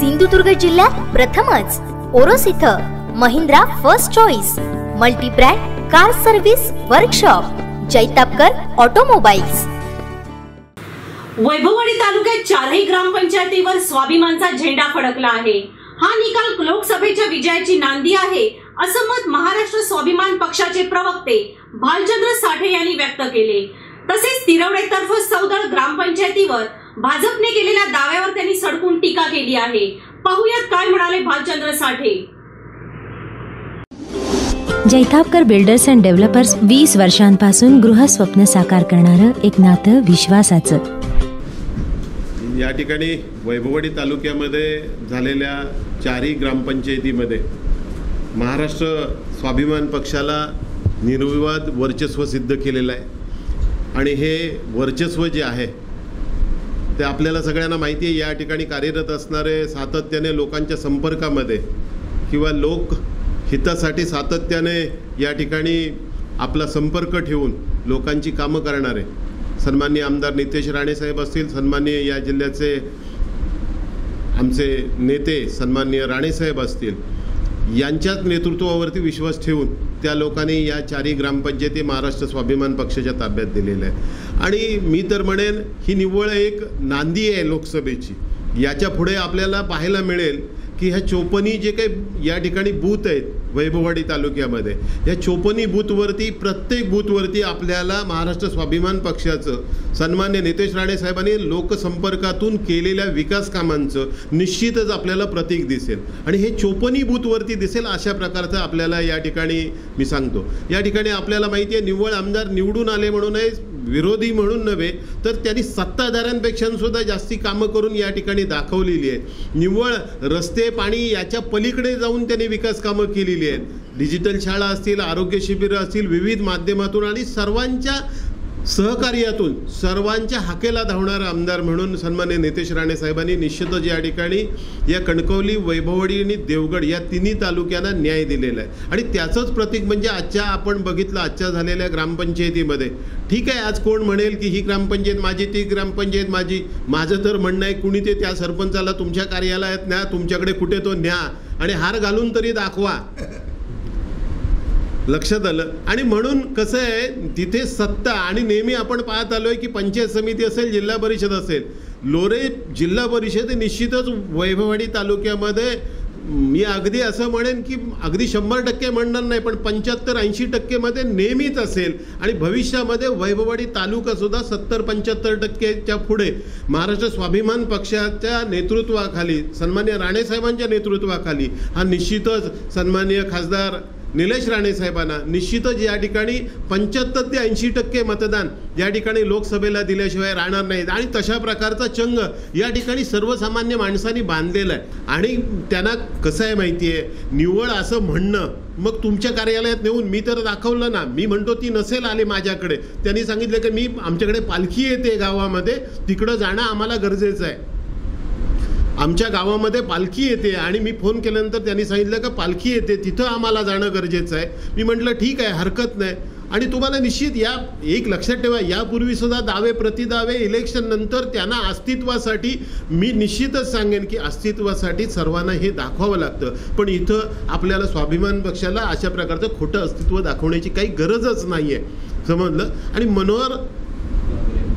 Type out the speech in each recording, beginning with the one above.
सिंधुदुर्ग जिल्ह्यात प्रथमच. ओरोस इथं Mahindra first choice multibrand car service workshop Jaitapkar automobiles. Vaibhavwadi तालुक्यात चारही ग्रामपंचायतीवर स्वाभिमानचा झेंडा फडकला आहे. हा निकाल लोकसभेच्या विजयाची नांदी आहे असं मत महाराष्ट्र स्वाभिमान पक्षाचे प्रवक्ते भालचंद्र साठे यांनी व्यक्त केले. तसेच तिरवडेतर्फ सौदळ ग्रामपंचायतीवर भाजपने केलेल्या दाव्यावर त्यांनी सडकून टीका केली आहे. पाहुयात काय म्हणाले Bhalchandra Sathe. Jaitapkar builders and developers वीस वर्षांपासून गृहस्वप्न साकार करणारं एक नातं विश्वासाचं. या ठिकाणी वैभववाडी तालुक्यामध्ये झालेल्या चारही ग्रामपंचायतीमध्ये महाराष्ट्र स्वाभिमान पक्षाला निर्विवाद वर्चस्व सिद्ध केलेलं आहे. आणि हे वर्चस्व जे आहे ते आपल्याला सगळ्यांना माहिती आहे या ठिकाणी कार्यरत असणारे सातत्याने लोकांच्या संपर्कामध्ये किंवा लोक हितासाठी सातत्याने या ठिकाणी आपला संपर्क ठेवून लोकांची कामं करणारे. सन्माननीय आमदार नितेश राणेसाहेब असतील सन्माननीय या जिल्ह्याचे आमचे नेते सन्माननीय राणेसाहेब असतील यांच्याच नेतृत्वावरती विश्वास ठेवून त्या लोकांनी या चारही ग्रामपंचायती महाराष्ट्र स्वाभिमान पक्षाच्या ताब्यात दिलेल्या आहे आणि मी तर म्हणेन ही निव्वळ एक नांदी आहे लोकसभेची. याच्यापुढे आपल्याला पाहायला मिळेल की ह्या चोपनी जे काही या ठिकाणी बूथ आहेत वैभववाडी तालुक्यामध्ये या चोपनी बूथवरती प्रत्येक बूथवरती आपल्याला महाराष्ट्र स्वाभिमान पक्षाचं सन्मान्य नितेश राणे साहेबांनी लोकसंपर्कातून केलेल्या विकास कामांचं निश्चितच आपल्याला प्रतीक दिसेल. आणि हे चोपनी बूथवरती दिसेल अशा प्रकारचं आपल्याला या ठिकाणी मी सांगतो. या ठिकाणी आपल्याला माहिती आहे निव्वळ आमदार निवडून आले म्हणूनच विरोधी म्हणून नव्हे तर त्यांनी सत्ताधाऱ्यांपेक्षा सुद्धा जास्ती कामं करून या ठिकाणी दाखवलेली आहे निव्वळ रस्ते पाणी याच्या पलीकडे जाऊन त्यांनी विकास कामं केलेली आहेत. डिजिटल शाळा असतील आरोग्य शिबिरं असतील विविध माध्यमातून आणि सर्वांच्या सहकार्यातून सर्वांच्या हाकेला धावणारा आमदार म्हणून सन्मान्य नितेश राणे साहेबांनी निश्चितच या ठिकाणी या कणकवली वैभववाडी आणि देवगड या तिन्ही तालुक्यांना न्याय दिलेला आहे. आणि त्याचंच प्रतीक म्हणजे आजच्या आपण बघितलं आजच्या झालेल्या ग्रामपंचायतीमध्ये. ठीक आहे आज कोण म्हणेल की ही ग्रामपंचायत माझी ती ग्रामपंचायत माझी. माझं तर म्हणणं आहे कुणी ते त्या सरपंचाला तुमच्या कार्यालयात न्या तुमच्याकडे कुठे तो न्या. आणि हार घालून तरी दाखवा. लक्षात आलं. आणि म्हणून कसं आहे तिथे सत्ता आणि नेहमी आपण पाहत आलोय की पंचायत समिती असेल जिल्हा परिषद असेल. लोरे जिल्हा परिषद हे निश्चितच वैभववाडी तालुक्यामध्ये मी अगदी असं म्हणेन की अगदी शंभर टक्के म्हणणार नाही पण पंच्याहत्तर ऐंशी टक्केमध्ये नेहमीच असेल. आणि भविष्यामध्ये वैभववाडी तालुकासुद्धा सत्तर पंच्याहत्तर टक्केच्या पुढे. महाराष्ट्र स्वाभिमान पक्षाच्या नेतृत्वाखाली सन्मान्य राणेसाहेबांच्या नेतृत्वाखाली हा निश्चितच सन्मान्य खासदार निलेश राणे साहेबांना निश्चितच या ठिकाणी पंच्याहत्तर ते ऐंशी टक्के मतदान या ठिकाणी लोकसभेला दिल्याशिवाय राहणार नाहीत. आणि तशा प्रकारचा चंग या ठिकाणी सर्वसामान्य माणसांनी बांधलेला आहे. आणि त्यांना कसं आहे माहिती आहे? निव्वळ असं म्हणणं मग तुमच्या कार्यालयात नेऊन मी तर दाखवलं ना. मी म्हणतो ती नसेल आले माझ्याकडे. त्यांनी सांगितलं की मी आमच्याकडे पालखी येते गावामध्ये. तिकडं जाणं आम्हाला गरजेचं आहे. आमच्या गावामध्ये पालखी येते आणि मी फोन केल्यानंतर त्यांनी सांगितलं का पालखी येते तिथं आम्हाला जाणं गरजेचं आहे. मी म्हटलं ठीक आहे हरकत नाही. आणि तुम्हाला निश्चित या एक लक्षात ठेवा यापूर्वी सुद्धा दावे प्रतिदावे इलेक्शन नंतर त्यांना अस्तित्वासाठी मी निश्चितच सांगेन की अस्तित्वासाठी सर्वांना हे दाखवावं लागतं. पण इथं आपल्याला स्वाभिमान पक्षाला अशा प्रकारचं खोटं अस्तित्व दाखवण्याची काही गरजच नाही आहे समजलं? आणि मनोहर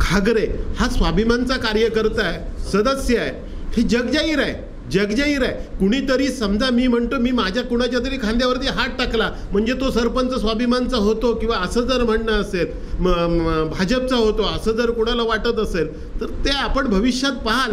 खागरे हा स्वाभिमानचा कार्यकर्ता आहे सदस्य आहे. हे जगजाहीर आहे जगजाहीर आहे. कुणीतरी समजा मी म्हणतो मी माझ्या कुणाच्या तरी खांद्यावरती हात टाकला म्हणजे तो सरपंच स्वाभिमानचा होतो किंवा असं जर म्हणणं असेल म- भाजपचा होतो असं जर कुणाला वाटत असेल तर ते आपण भविष्यात पाहाल.